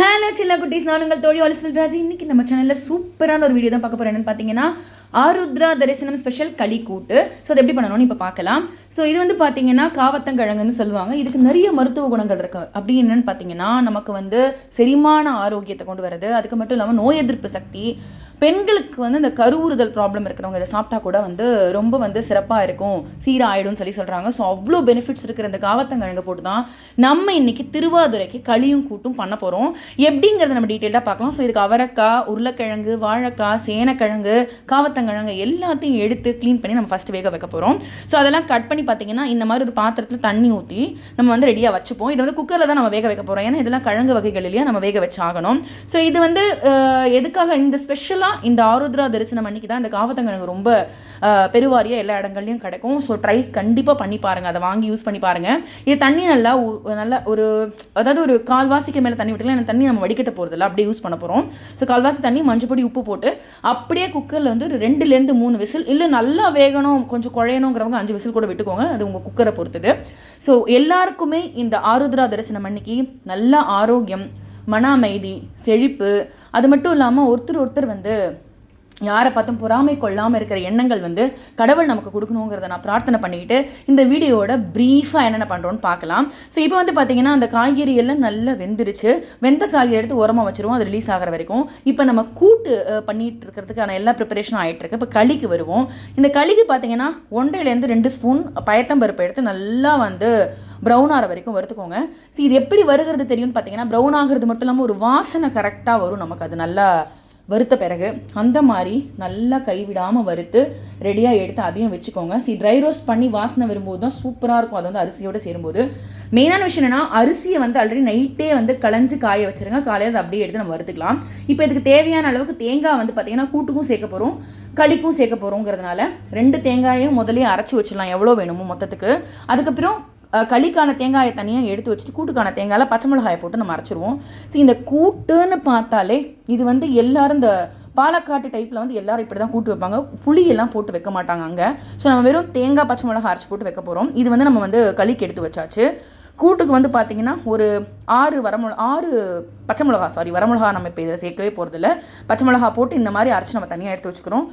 Hello சின்ன குட்டீஸ். நான் உங்கள் தோழி ஆலிசல்ராஜ் இன்னைக்கு நம்ம சேனலில் சூப்பரான ஒரு வீடியோ தான் பார்க்க போகிறேன் என்னன்னு பார்த்தீங்கன்னா ஆருத்ரா தரிசனம் ஸ்பெஷல் களி கூட்டு ஸோ அது எப்படி பண்ணணும்னு இப்போ பார்க்கலாம். ஸோ இது வந்து பார்த்தீங்கன்னா காவத்தங்கிழங்குன்னு சொல்லுவாங்க. இதுக்கு நிறைய மருத்துவ குணங்கள் இருக்கு. அப்படி என்னன்னு பார்த்தீங்கன்னா நமக்கு வந்து செரிமான ஆரோக்கியத்தை கொண்டு வரது அதுக்கு மட்டும் இல்லாமல் நோய் எதிர்ப்பு சக்தி பெண்களுக்கு வந்து இந்த கருவுறுதல் ப்ராப்ளம் இருக்கிறவங்க இதை சாப்பிட்டா கூட வந்து ரொம்ப வந்து சிறப்பாக இருக்கும். சீராயிடும்னு சொல்லி சொல்கிறாங்க ஸோ அவ்வளோ பெனிஃபிட்ஸ் இருக்கிற இந்த காவத்தங்கிழங்கு போட்டு தான் நம்ம இன்னைக்கு திருவாதுரைக்கு களியும் கூட்டும் பண்ண போகிறோம் எப்படிங்கிறத நம்ம டீட்டெயிலாக பார்க்கலாம். ஸோ இதுக்கு அவரைக்காய் உருளைக்கிழங்கு வாழைக்காய் சேனக்கிழங்கு காவத்தங்கிழங்கு எல்லாத்தையும் எடுத்து க்ளீன் பண்ணி நம்ம ஃபஸ்ட்டு வேக வைக்க போகிறோம் ஸோ அதெல்லாம் கட் பண்ணி பார்த்தீங்கன்னா இந்த மாதிரி ஒரு பாத்திரத்தில் தண்ணி ஊற்றி நம்ம வந்து ரெடியாக வச்சுப்போம். இது வந்து குக்கரில் தான் நம்ம வேக வைக்க போகிறோம் ஏன்னா இதெல்லாம் கிழங்கு வகைகள் இல்லையா நம்ம வேக வச்சு ஆகணும் ஸோ இது வந்து எதுக்காக இந்த ஸ்பெஷலாக இந்த ஆருத்ரா தரிசனம் அன்னைக்கு தான் இந்த காவத்தங்கிழங்கு ரொம்ப பெருவாரியாக எல்லா இடங்கள்லையும் கிடைக்கும். ஸோ ட்ரை கண்டிப்பாக பண்ணி பாருங்கள் அதை வாங்கி யூஸ் பண்ணி பாருங்கள் இது தண்ணி நல்லா நல்லா ஒரு அதாவது ஒரு கால்வாசிக்கு மேலே தண்ணி விட்டுக்கலாம் எனக்கு தண்ணி நம்ம வடிக்கட்ட போகிறதில்ல அப்படியே யூஸ் பண்ண போகிறோம் ஸோ கால்வாசி தண்ணி மஞ்சப்பொடி உப்பு போட்டு அப்படியே குக்கரில் வந்து ஒரு ரெண்டுலேருந்து மூணு விசில் இல்லை நல்லா வேகணும் கொஞ்சம் குழையணுங்கிறவங்க அஞ்சு விசில் கூட விட்டுக்கோங்க. அது உங்கள் குக்கரை பொறுத்தது. ஸோ எல்லாருக்குமே இந்த ஆருத்ரா தரிசனம் அன்னைக்கு நல்ல ஆரோக்கியம் மன அமைதி செழிப்பு அது மட்டும் இல்லாமல் ஒருத்தர் ஒருத்தர் வந்து யாரை பார்த்தும் பொறாமை கொள்ளாமல் இருக்கிற எண்ணங்கள் வந்து கடவுள் நமக்கு கொடுக்கணுங்கிறத நான் பிரார்த்தனை பண்ணிக்கிட்டு இந்த வீடியோவோட ப்ரீஃபாக என்னென்ன பண்ணுறோன்னு பார்க்கலாம். ஸோ இப்போ வந்து பார்த்தீங்கன்னா அந்த காய்கறி எல்லாம் நல்லா வெந்துருச்சு. வெந்த காய்கறி எடுத்து உரமாக வச்சுருவோம். அது ரிலீஸ் ஆகிற வரைக்கும். இப்போ நம்ம கூட்டு பண்ணிகிட்டு இருக்கிறதுக்கான எல்லா ப்ரிப்பரேஷனும் ஆகிட்டு இருக்கு இப்போ களிக்கு வருவோம். இந்த களிக்கு பார்த்தீங்கன்னா ஒன்றையிலேருந்து ரெண்டு ஸ்பூன் பயத்தம்பருப்பு எடுத்து நல்லா வந்து ப்ரௌன் ஆகிற வரைக்கும் வறுத்துக்கோங்க. ஸோ இது எப்படி வருகிறது தெரியும்னு பார்த்தீங்கன்னா ப்ரௌன் ஆகிறது மட்டும் இல்லாமல் ஒரு வாசனை கரெக்டாக வரும் நமக்கு. அது நல்லா வறுத்த பிறகு அந்த மாதிரி நல்லா கைவிடாமல் வறுத்து ரெடியாக எடுத்து அதையும் வச்சுக்கோங்க. சி ட்ரை ரோஸ்ட் பண்ணி வாசனை வரும்போது தான் சூப்பராக இருக்கும். அது வந்து அரிசியோடு சேரும்போது. மெயினான விஷயம் என்னன்னா அரிசியை வந்து ஆல்ரெடி நைட்டே வந்து களைஞ்சு காய வச்சிருங்க. காலையில் அதை அப்படியே எடுத்து நம்ம வறுத்துக்கலாம். இப்போ இதுக்கு தேவையான அளவுக்கு தேங்காய் வந்து பார்த்தீங்கன்னா கூட்டுக்கும் சேர்க்க போகிறோம் களிக்கும் சேர்க்க போகிறோங்கிறதுனால ரெண்டு தேங்காயும் முதலே அரைச்சி வச்சிடலாம். எவ்வளோ வேணுமோ மொத்தத்துக்கு. அதுக்கப்புறம் களிக்கான தேங்காயை தனியாக எடுத்து வச்சுட்டு கூட்டுக்கான தேங்காயில் பச்சை மிளகாயை போட்டு நம்ம அரைச்சிருவோம். ஸோ இந்த கூட்டுன்னு பார்த்தாலே இது வந்து எல்லாரும் இந்த பாலக்காட்டு டைப்பில் வந்து எல்லாரும் இப்படி தான் கூட்டு வைப்பாங்க. புளியெல்லாம் போட்டு வைக்க மாட்டாங்க அங்கே. ஸோ நம்ம வெறும் தேங்காய் பச்சை மிளகா அரைச்சி போட்டு வைக்க போகிறோம் இது வந்து நம்ம வந்து களிக்கு எடுத்து வச்சாச்சு. கூட்டுக்கு வந்து பார்த்தீங்கன்னா ஒரு ஆறு வரமிள ஆறு பச்சை மிளகா சாரி வரமிளகா நம்ம இப்போ இதை சேர்க்கவே போகிறதில்ல பச்சை மிளகா போட்டு இந்த மாதிரி அரைச்சி நம்ம தனியாக எடுத்து வச்சுக்கிறோம்.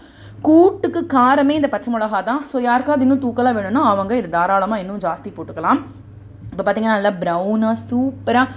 கூட்டுக்கு காரமே இந்த பச்சை மிளகா தான் ஸோ யாருக்காவது இன்னும் தூக்கலாக வேணும்னா அவங்க இது தாராளமாக இன்னும் ஜாஸ்தி போட்டுக்கலாம். இப்போ பார்த்தீங்கன்னா நல்லா ப்ரௌனாக சூப்பராக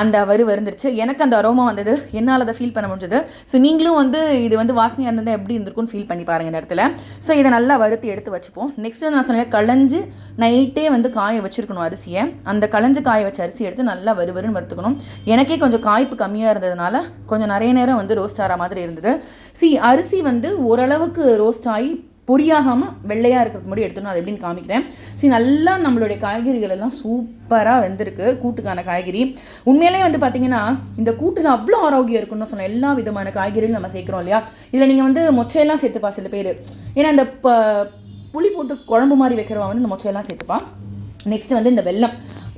அந்த வறு வந்துருச்சு எனக்கு அந்த அரோமா வந்தது. என்னால் அதை ஃபீல் பண்ண முடிஞ்சது. ஸோ நீங்களும் வந்து இது வந்து வாசனையாக இருந்தால் எப்படி இருந்திருக்கும்னு ஃபீல் பண்ணி பாருங்கள் இந்த இடத்துல. ஸோ இதை நல்லா வறுத்து எடுத்து வச்சுப்போம். நெக்ஸ்ட் வந்து நான் சொன்னேன் களைஞ்சு நைட்டே வந்து காய வச்சுருக்கணும் அரிசியை. அந்த களைஞ்சு காய வச்ச அரிசி எடுத்து நல்லா வறு வறுன்னு வறுத்துக்கணும். எனக்கே கொஞ்சம் காய்ப்பு கம்மியாக இருந்ததுனால கொஞ்சம் நிறைய நேரம் வந்து ரோஸ்ட் ஆகிற மாதிரி இருந்தது. சி அரிசி வந்து ஓரளவுக்கு ரோஸ்ட் ஆகி பொரியாகாமல் வெள்ளையாக இருக்கிறது முன்னாடி எடுத்துணும் அது எப்படின்னு காமிக்கிறேன். சரி நல்லா நம்மளுடைய காய்கறிகள் எல்லாம் சூப்பராக வெந்திருக்கு. கூட்டுக்கான காய்கறி. உண்மையிலே வந்து பார்த்தீங்கன்னா இந்த கூட்டில் அவ்வளோ ஆரோக்கியம் இருக்குன்னு சொன்ன எல்லா விதமான காய்கறிகளும் நம்ம சேர்க்குறோம் இல்லையா? இதில் நீங்கள் வந்து மொச்சையெல்லாம் சேர்த்துப்பா சில பேர். ஏன்னா இந்த ப புளி போட்டு குழம்பு மாதிரி வைக்கிறவன் வந்து இந்த மொச்சையெல்லாம் சேர்த்துப்பா நெக்ஸ்ட் வந்து இந்த வெல்லம்.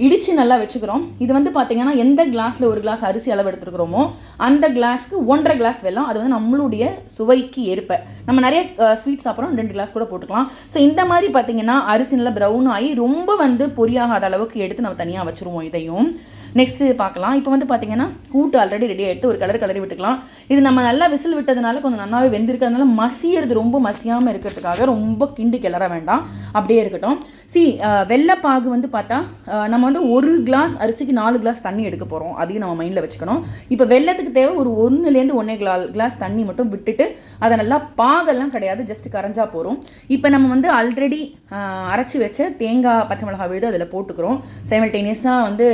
இடித்து நல்லா வச்சுக்கிறோம். இது வந்து பார்த்தீங்கன்னா எந்த கிளாஸில் ஒரு கிளாஸ் அரிசி அளவு எடுத்துருக்கிறோமோ அந்த கிளாஸ்க்கு ஒன்றரை கிளாஸ் வெல்லம் அது வந்து நம்மளுடைய சுவைக்கு ஏற்ப. நம்ம நிறைய ஸ்வீட் சாப்பிட்றோம் ரெண்டு கிளாஸ் கூட போட்டுக்கலாம். ஸோ இந்த மாதிரி பார்த்தீங்கன்னா அரிசி நல்லா ப்ரௌன் ஆகி ரொம்ப வந்து பொரியாகாத அளவுக்கு எடுத்து நம்ம தனியாக வச்சுருவோம் இதையும். நெக்ஸ்ட் பார்க்கலாம். இப்போ வந்து பார்த்தீங்கன்னா கூட்டு ஆல்ரெடி ரெடி எடுத்து ஒரு கலர் கலரி விட்டுக்கலாம். இது நம்ம நல்லா விசில் விட்டதுனால கொஞ்சம் நல்லாவே வெந்திருக்கிறதுனால மசியறது ரொம்ப மசியாமல் இருக்கிறதுக்காக ரொம்ப கிண்டு கிளற வேண்டாம். அப்படியே இருக்கட்டும். சி வெள்ளைப்பாகு வந்து பார்த்தா நம்ம வந்து ஒரு கிளாஸ் அரிசிக்கு நாலு கிளாஸ் தண்ணி எடுக்க போகிறோம் அதையும் நம்ம மைண்டில் வச்சுக்கணும். இப்போ வெள்ளத்துக்கு தேவை ஒரு ஒன்றுலேருந்து ஒன்றே கிளா கிளாஸ் தண்ணி மட்டும் விட்டுட்டு அதை நல்லா பாகெல்லாம் கிடையாது ஜஸ்ட் கரைஞ்சா போகிறோம் இப்போ நம்ம வந்து ஆல்ரெடி அரைச்சி வச்ச தேங்காய் பச்சை மிளகாய் விழுது அதில் போட்டுக்கிறோம். சைமல்டேனியஸாக வந்து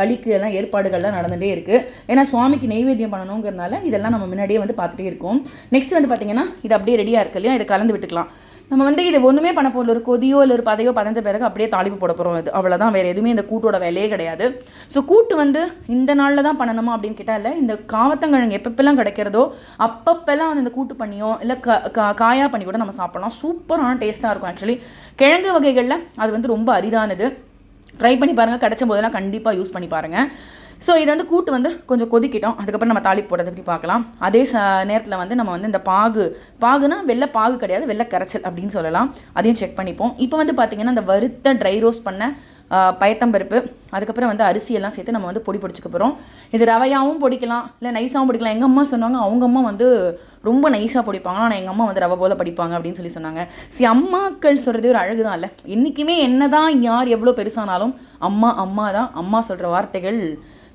களி அதுக்கு எல்லாம் ஏற்பாடுகள்லாம் நடந்துகிட்டே இருக்குது ஏன்னா சுவாமிக்கு நெய்வேத்தியம் பண்ணணுங்கிறனால இதெல்லாம் நம்ம முன்னாடியே வந்து பார்த்துட்டே இருக்கோம். நெக்ஸ்ட் வந்து பார்த்தீங்கன்னா இது அப்படியே ரெடியாக இருக்கு இல்லையா? இதை கலந்து விட்டுக்கலாம். நம்ம வந்து இது ஒன்றுமே பண்ண போகல ஒரு கொதியோ இல்லை ஒரு பதையோ பதஞ்ச பிறகு அப்படியே தாளிப்பு போட போகிறோம் இது அவ்வளோதான் வேறு எதுவுமே இந்த கூட்டோட வேலையே கிடையாது. ஸோ கூட்டு வந்து இந்த நாளில் தான் பண்ணணுமா அப்படின்னு கேட்டால் இல்லை இந்த காவத்தங்கிழங்கு எப்பப்பெல்லாம் கிடைக்கிறதோ அப்பப்பெல்லாம் வந்து இந்த கூட்டு பண்ணியோ இல்லை க கா- காயா பண்ணி கூட நம்ம சாப்பிட்லாம். சூப்பரான டேஸ்ட்டாக இருக்கும் ஆக்சுவலி கிழங்கு வகைகளில் அது வந்து ரொம்ப அரிதானது. ட்ரை பண்ணி பாருங்கள் கிடைச்ச போதெல்லாம் கண்டிப்பாக யூஸ் பண்ணி பாருங்கள் ஸோ இது வந்து கூட்டு வந்து கொஞ்சம் கொதிக்கிட்டோம். அதுக்கப்புறம் நம்ம தாளிப்பு போடுறது எப்படி பார்க்கலாம். அதே ச நேரத்தில் வந்து நம்ம வந்து இந்த பாகு பாகுனா வெள்ளை பாகு கிடையாது வெள்ளை கரைச்சல் அப்படின்னு சொல்லலாம். அதையும் செக் பண்ணிப்போம். இப்போ வந்து பார்த்தீங்கன்னா இந்த வறுத்த ட்ரை ரோஸ்ட் பண்ண பயத்தம்பருப்பு அதுக்கப்புறம் வந்து அரிசியெல்லாம் சேர்த்து நம்ம வந்து பொடி பொடிச்சுக்க போகிறோம் இது ரவையாகவும் பொடிக்கலாம் இல்லை நைஸாகவும் பொடிக்கலாம். எங்கள் அம்மா சொன்னாங்க அவங்க அம்மா வந்து ரொம்ப நைஸாக பொடிப்பாங்க. ஆனால் எங்கள் அம்மா வந்து ரவை போல் படிப்பாங்க அப்படின்னு சொல்லி சொன்னாங்க. சரி அம்மாக்கள் சொல்கிறது ஒரு அழகு தான் இல்லை. என்றைக்குமே என்ன தான் யார் எவ்வளோ பெருசானாலும் அம்மா அம்மா தான் அம்மா சொல்கிற வார்த்தைகள்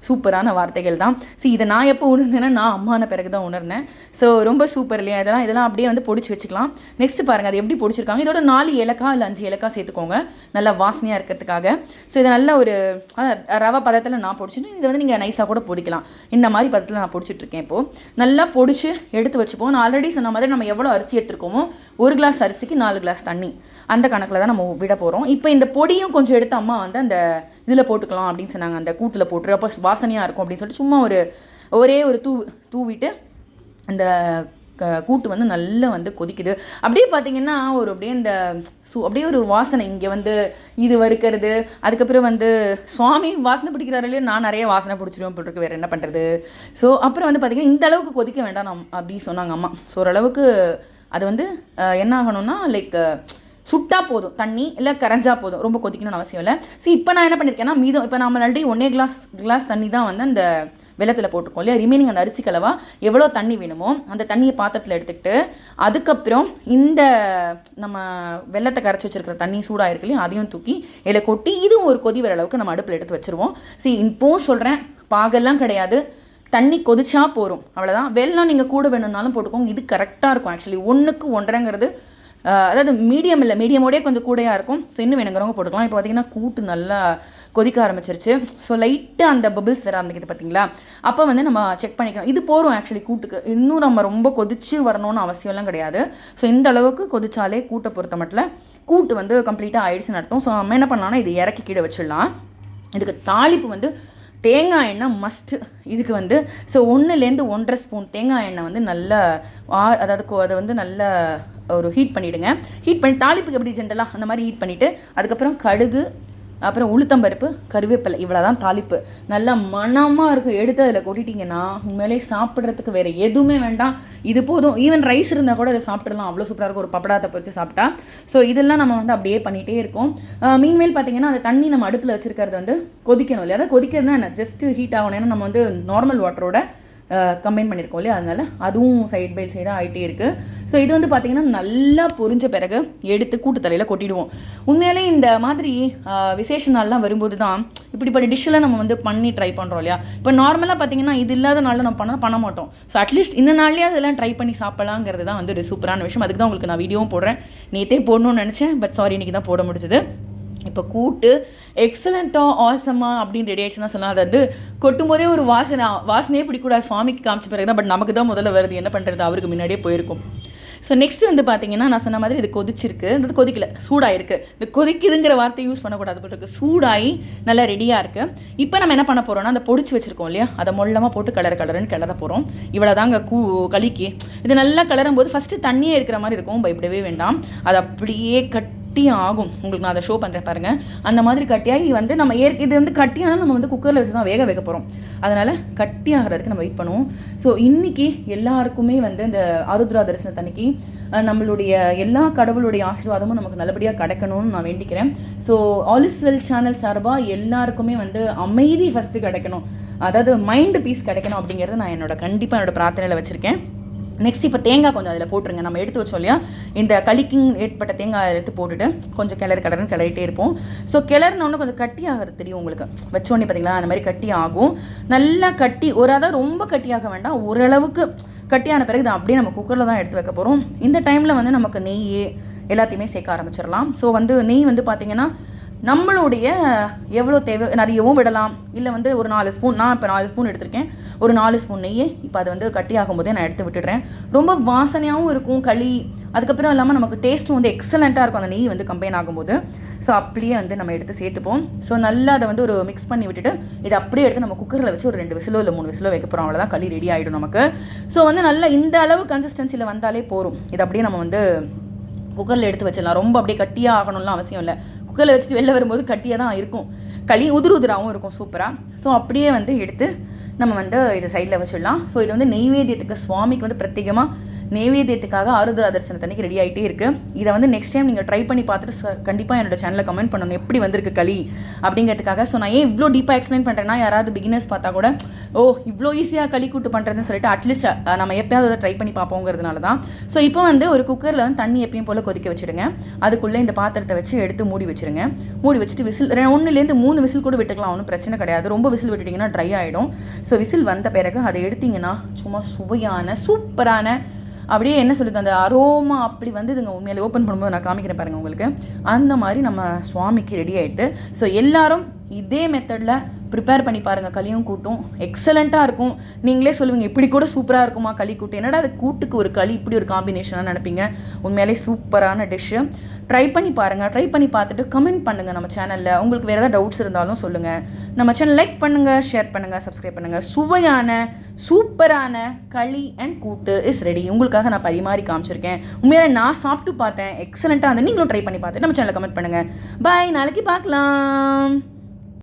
சூப்பரான வார்த்தைகள் தான். ஸோ இதை நான் எப்போ உணர்ந்தேன்னா நான் அம்மான பிறகு தான் உணர்ந்தேன். ஸோ ரொம்ப சூப்பர் இல்லையா? இதெல்லாம் இதெல்லாம் அப்படியே வந்து பொடிச்சு வச்சுக்கலாம். நெக்ஸ்ட் பாருங்கள் அது எப்படி பொடிச்சிருக்காங்க? இதோட நாலு ஏலக்காய் இல்லை அஞ்சு ஏலக்காய் சேர்த்துக்கோங்க. நல்லா வாசனையாக இருக்கிறதுக்காக. ஸோ இதை நல்ல ஒரு அஹ், ரவை பதத்தில் நான் பிடிச்சிட்டு இதை வந்து நீங்கள் நைஸாக கூட பொடிக்கலாம். இந்த மாதிரி பதத்தில் நான் பொடிச்சிட்ருக்கேன் இப்போது நல்லா பொடிச்சு எடுத்து வச்சுப்போம். நான் ஆல்ரெடி சொன்ன மாதிரி நம்ம எவ்வளோ அரிசி எடுத்துருக்கோமோ ஒரு கிளாஸ் அரிசிக்கு நாலு கிளாஸ் தண்ணி. அந்த கணக்கில் தான் நம்ம விட போகிறோம் இப்போ இந்த பொடியும் கொஞ்சம் எடுத்து அம்மா வந்து அந்த இதில் போட்டுக்கலாம் அப்படின்னு சொன்னாங்க. அந்த கூட்டில் போட்டு அப்போ வாசனையாக இருக்கும் அப்படின்னு சொல்லிட்டு சும்மா ஒரு ஒரே ஒரு தூ தூவிட்டு அந்த க- கூட்டு வந்து நல்லா வந்து கொதிக்குது. அப்படியே பார்த்தீங்கன்னா ஒரு அப்படியே இந்த சு அப்படியே ஒரு வாசனை. இங்கே வந்து இது வறுக்கிறது அதுக்கப்புறம் வந்து சுவாமி வாசனை பிடிக்கிறாரு இல்லையா நான் நிறைய வாசனை பிடிச்சிருவேன் போட்டிருக்கு வேறு என்ன பண்ணுறது ஸோ அப்புறம் வந்து பார்த்திங்கன்னா இந்த அளவுக்கு கொதிக்க வேண்டாம் நம் அப்படி சொன்னாங்க அம்மா. ஸோ ஓரளவுக்கு அது வந்து என்ன ஆகணும்னா லைக் சுட்டா போதும். தண்ணி இல்லை கரைஞ்சா போதும். ரொம்ப கொதிக்கணும்னு அவசியம் இல்லை. சரி இப்போ நான் என்ன பண்ணியிருக்கேன்னா மீதம் இப்போ நம்ம ஆல்ரெடி ஒன்றே கிளாஸ் கிளாஸ் தண்ணி தான் வந்து அந்த வெள்ளத்தில் போட்டிருக்கோம் இல்லையா? ரிமைனிங் அந்த அரிசி கலவா எவ்வளோ தண்ணி வேணுமோ அந்த தண்ணியை பாத்திரத்தில் எடுத்துக்கிட்டு அதுக்கப்புறம் இந்த நம்ம வெள்ளத்தை கரைச்சி வச்சிருக்கிற தண்ணி சூடாக இருக்கு இல்லையா? அதையும் தூக்கி இதில் கொட்டி இதுவும் ஒரு கொதி வர அளவுக்கு நம்ம அடுப்பில் எடுத்து வச்சுருவோம். சரி இப்போவும் சொல்கிறேன் பாகெல்லாம் கிடையாது. தண்ணி கொதிச்சா போகும் அவ்வளோதான் வெள்ளம் நீங்கள் கூட வேணும்னாலும் போட்டுக்கோங்க. இது கரெக்டாக இருக்கும் ஆக்சுவலி ஒன்றுக்கு ஒன்றரைங்கிறது அதாவது மீடியம் இல்லை மீடியமோடய கொஞ்சம் கூடையாக இருக்கும். ஸோ இன்னும் வேணுங்கிறவங்க போட்டுக்கலாம். இப்போ பார்த்தீங்கன்னா கூட்டு நல்லா கொதிக்க ஆரம்பிச்சிருச்சு. ஸோ லைட்டாக அந்த பபிள்ஸ் வர ஆரம்பிக்குது பார்த்தீங்களா அப்போ வந்து நம்ம செக் பண்ணிக்கலாம். இது போகிறோம் ஆக்சுவலி கூட்டுக்கு. இன்னும் நம்ம ரொம்ப கொதிச்சு வரணும்னு அவசியம்லாம் கிடையாது. ஸோ இந்த அளவுக்கு கொதிச்சாலே கூட்டை பொறுத்த மட்டும் கூட்டு வந்து கம்ப்ளீட்டாக ஆயிடுச்சுன்னு அர்த்தம். ஸோ நம்ம என்ன பண்ணலாம்னா இது இறக்கி கீழே வச்சிடலாம். இதுக்கு தாளிப்பு வந்து தேங்காய் எண்ணெய் மஸ்ட்டு இதுக்கு வந்து ஸோ ஒன்றுலேருந்து ஒன்றரை ஸ்பூன் தேங்காய் எண்ணெய் வந்து நல்லா அதாவது அதை வந்து நல்ல ஒரு ஹீட் பண்ணிவிடுங்க ஹீட் பண்ணி தாளிப்புக்கு எப்படி ஜென்ரலாக அந்த மாதிரி ஹீட் பண்ணிவிட்டு அதுக்கப்புறம் கடுகு அப்புறம் உளுத்தம்பருப்பு கருவேப்பிலை இவ்வளோ தான் தாளிப்பு. நல்லா மணமாக இருக்கும். எடுத்து அதில் கொட்டிட்டீங்கன்னா உண்மையிலே சாப்பிட்றதுக்கு வேறு எதுவுமே வேண்டாம். இது போதும். ஈவன் ரைஸ் இருந்தால் கூட அதை சாப்பிட்றலாம் அவ்வளோ சூப்பராக இருக்கும். ஒரு பப்படாத்தை பறித்து சாப்பிட்டா. ஸோ இதெல்லாம் நம்ம வந்து அப்படியே பண்ணிகிட்டே இருக்கோம். மீன்மேல் பார்த்தீங்கன்னா அந்த தண்ணி நம்ம அடுப்பில் வச்சுருக்கிறது வந்து கொதிக்கணும் இல்லையா? அதாவது தான் என்ன? ஜஸ்ட்டு ஹீட் ஆகணும். ஏன்னா நம்ம வந்து நார்மல் வாட்டரோட கம்பைன் பண்ணியிருக்கோம் இல்லையா? அதனால அதுவும் சைட் பை சைடாக ஆகிட்டே இருக்குது ஸோ இது வந்து பார்த்திங்கன்னா நல்லா பொரிஞ்ச பிறகு எடுத்து கூட்டு தலையில் கொட்டிடுவோம். உண்மையிலே இந்த மாதிரி விசேஷ நாள்லாம் வரும்போது தான் இப்படிப்பட்ட டிஷ்ஷெல்லாம் நம்ம வந்து பண்ணி ட்ரை பண்ணுறோம் இல்லையா? இப்போ நார்மலாக பார்த்தீங்கன்னா இது இல்லாத நாளில் நம்ம பண்ண பண்ண மாட்டோம். ஸோ அட்லீஸ்ட் இந்த நாள்லேயே அதெல்லாம் ட்ரை பண்ணி சாப்பிடலாங்கிறது தான் வந்து ஒரு சூப்பரான விஷயம். அதுக்கு தான் உங்களுக்கு நான் வீடியோவும் போடுறேன். நேற்றே போடணும்னு நினச்சேன் பட் சாரி இன்றைக்கி தான் போட முடிச்சது இப்போ கூட்டு எக்ஸலண்ட்டாக ஆசமாக அப்படின்னு ரெடி சொன்னால் அது வந்து கொட்டும் போதே ஒரு வாசனை வாசனையே பிடிக்கூடாது. சுவாமிக்கு காமிச்ச பிறகு தான் பட் நமக்கு தான் முதல்ல வருது என்ன பண்ணுறது அவருக்கு முன்னாடியே போயிருக்கும். ஸோ நெக்ஸ்ட் வந்து பார்த்தீங்கன்னா நான் சொன்ன மாதிரி இது கொதிச்சிருக்கு. இது கொதிக்கல சூடாயிருக்கு. இந்த கொதிக்குதுங்கிற வார்த்தையை யூஸ் பண்ணக்கூடாது போல் இருக்குது சூடாகி நல்லா ரெடியாக இருக்குது இப்போ நம்ம என்ன பண்ண போகிறோம்னா அந்த பொடிச்சு வச்சிருக்கோம் இல்லையா? அதை மொல்லமாக போட்டு கலர் கலருன்னு கிளற போகிறோம் இவ்வளோ தாங்க கூ களிக்கு இது நல்லா கிளறும் போது ஃபஸ்ட்டு தண்ணியே இருக்கிற மாதிரி இருக்கும். பயப்படவே வேண்டாம். அது அப்படியே கட் கட்டி ஆகும் உங்களுக்கு நான் அதை ஷோ பண்ணுறேன் பாருங்கள் அந்த மாதிரி கட்டியாகி வந்து நம்ம ஏற் இது வந்து கட்டியானால் நம்ம வந்து குக்கரில் வச்சு தான் வேக வைக்க போகிறோம் அதனால் கட்டி ஆகிறதுக்கு நம்ம வெயிட் பண்ணுவோம். ஸோ இன்றைக்கி எல்லாருக்குமே வந்து இந்த அருத்ரா தரிசனத்தன்னைக்கு நம்மளுடைய எல்லா கடவுளுடைய ஆசீர்வாதமும் நமக்கு நல்லபடியாக கிடைக்கணும்னு நான் வேண்டிக்கிறேன். ஸோ ஆலிஸ்வெல் சேனல் சார்பாக எல்லாருக்குமே வந்து அமைதி ஃபஸ்ட்டு கிடைக்கணும். அதாவது மைண்டு பீஸ் கிடைக்கணும் அப்படிங்கிறத நான் என்னோட கண்டிப்பாக என்னோட பிரார்த்தனையில் வச்சுருக்கேன். நெக்ஸ்ட் இப்போ தேங்காய் கொஞ்சம் அதில் போட்டுருங்க. நம்ம எடுத்து வச்சோம் இல்லையா? இந்த கலிக்கிங் ஏற்பட்ட தேங்காய் எடுத்து போட்டுட்டு கொஞ்சம் கிளறு கிளறுன்னு கிளறிட்டே இருப்போம். ஸோ கிளறினோடனே கொஞ்சம் கட்டி ஆகிறது தெரியும் உங்களுக்கு. வச்சோடனே பார்த்தீங்களா அந்த மாதிரி கட்டி ஆகும். நல்லா கட்டி ஒரு அதாவது ரொம்ப கட்டியாக வேண்டாம். ஓரளவுக்கு கட்டியான பிறகு இதை அப்படியே நம்ம குக்கரில் தான் எடுத்து வைக்க போகிறோம் இந்த டைமில் வந்து நமக்கு நெய் எல்லாத்தையுமே சேர்க்க ஆரம்பிச்சிடலாம். ஸோ வந்து நெய் வந்து பார்த்தீங்கன்னா நம்மளுடைய எவ்வளோ தேவை நிறையவும் விடலாம். இல்லை வந்து ஒரு நாலு ஸ்பூன் நான் இப்போ நாலு ஸ்பூன் எடுத்திருக்கேன். ஒரு நாலு ஸ்பூன் நெய் இப்போ அது வந்து கட்டி ஆகும்போதே நான் எடுத்து விட்டுடுறேன். ரொம்ப வாசனையாகவும் இருக்கும் களி. அதுக்கப்புறம் இல்லாமல் நமக்கு டேஸ்ட்டும் வந்து எக்ஸலண்ட்டாக இருக்கும் அந்த நெய் வந்து கம்பைன் ஆகும்போது. ஸோ அப்படியே வந்து நம்ம எடுத்து சேர்த்துப்போம். ஸோ நல்லா அதை வந்து ஒரு மிக்ஸ் பண்ணி விட்டுட்டு இதை அப்படியே எடுத்து நம்ம குக்கரில் வச்சு ஒரு ரெண்டு விசிலோ இல்லை மூணு விசிலோ வைக்க போகிறோம் அவ்வளோதான் களி ரெடி ஆகிடும் நமக்கு. ஸோ வந்து நல்லா இந்த அளவு கன்சிஸ்டன்சியில் வந்தாலே போதும். இதை அப்படியே நம்ம வந்து குக்கரில் எடுத்து வச்சிடலாம். ரொம்ப அப்படியே கட்டியாக ஆகணும்லாம் அவசியம் இல்லை. குக்கரில் வச்சுட்டு வெளில வரும்போது கட்டியாக தான் இருக்கும். களி உதிரு உதிராகவும் இருக்கும் சூப்பராக ஸோ அப்படியே வந்து எடுத்து நம்ம வந்து இதை சைடில் வச்சிடலாம். ஸோ இது வந்து நெய்வேத்தியத்துக்கு சுவாமிக்கு வந்து பிரத்யேகமாக நெய்வேத்தியத்துக்காக ஆருத்ரா தரிசனத்தன்னைக்கு ரெடி ஆகிட்டே இருக்குது இதை வந்து நெக்ஸ்ட் டைம் நீங்கள் ட்ரை பண்ணி பார்த்துட்டு ச- கண்டிப்பாக என்னோட சேனலில் கமெண்ட் பண்ணணும் எப்படி வந்திருக்கு களி அப்படிங்கிறதுக்காக. ஸோ நான் ஏன் இவ்வளோ டீப்பாக எக்ஸ்பிளைன் பண்ணுறேன்னா யாராவது பிகினர்ஸ் பார்த்தா கூட ஓ இவ்வளோ ஈஸியாக களி கூட்டு பண்ணுறதுன்னு சொல்லிட்டு அட்லீஸ்ட் நம்ம எப்பயாவது அதை ட்ரை பண்ணி பார்ப்போங்கிறதுனால தான். ஸோ இப்போ வந்து ஒரு குக்கரில் வந்து தண்ணி எப்பயும் போல் கொதிக்க வச்சுடுங்க. அதுக்குள்ளே இந்த பாத்திரத்தை வச்சு எடுத்து மூடி வச்சுருங்க. மூடி வச்சுட்டு விசில் ஒன்றுலேருந்து மூணு விசில் கூட விட்டுக்கலாம். ஒன்றும் பிரச்சனை கிடையாது. ரொம்ப விசில் விட்டுட்டிங்கன்னா ட்ரை ஆகிடும் ஸோ விசில் வந்த பிறகு அதை எடுத்தீங்கன்னா சும்மா சுவையான சூப்பரான அப்படியே என்ன சொல்லுது அந்த அரோமா அப்படி வந்து இதுங்க உண்மையிலே ஓப்பன் பண்ணும்போது நான் காமிக்கிறேன் பாருங்கள் உங்களுக்கு. அந்த மாதிரி நம்ம சுவாமிக்கு ரெடி ஆகிட்டு ஸோ எல்லாரும் இதே மெத்தடில் ப்ரிப்பேர் பண்ணி பாருங்கள் களியும் கூட்டும். எக்ஸலண்ட்டாக இருக்கும். நீங்களே சொல்லுவீங்க இப்படி கூட சூப்பராக இருக்குமா களி கூட்டு? என்னடா அது கூட்டுக்கு ஒரு களி இப்படி ஒரு காம்பினேஷனாக நினைப்பீங்க? உண்மையிலே சூப்பரான டிஷ்ஷு ட்ரை பண்ணி பாருங்கள் ட்ரை பண்ணி பார்த்துட்டு கமெண்ட் பண்ணுங்கள் நம்ம சேனலில் உங்களுக்கு வேறு ஏதாவது டவுட்ஸ் இருந்தாலும் சொல்லுங்கள் நம்ம சேனல் லைக் பண்ணுங்கள் ஷேர் பண்ணுங்கள் சப்ஸ்கிரைப் பண்ணுங்கள் சுவையான சூப்பரான களி அண்ட் கூட்டு இஸ் ரெடி உங்களுக்காக நான் பரிமாறி காமிச்சிருக்கேன். உண்மையிலே நான் சாப்பிட்டு பார்த்தேன். எக்ஸலண்ட்டாக அந்த நீங்களும் ட்ரை பண்ணி பார்த்துட்டு நம்ம சேனலில் கமெண்ட் பண்ணுங்கள் பாய் நாளைக்கு பார்க்கலாம்.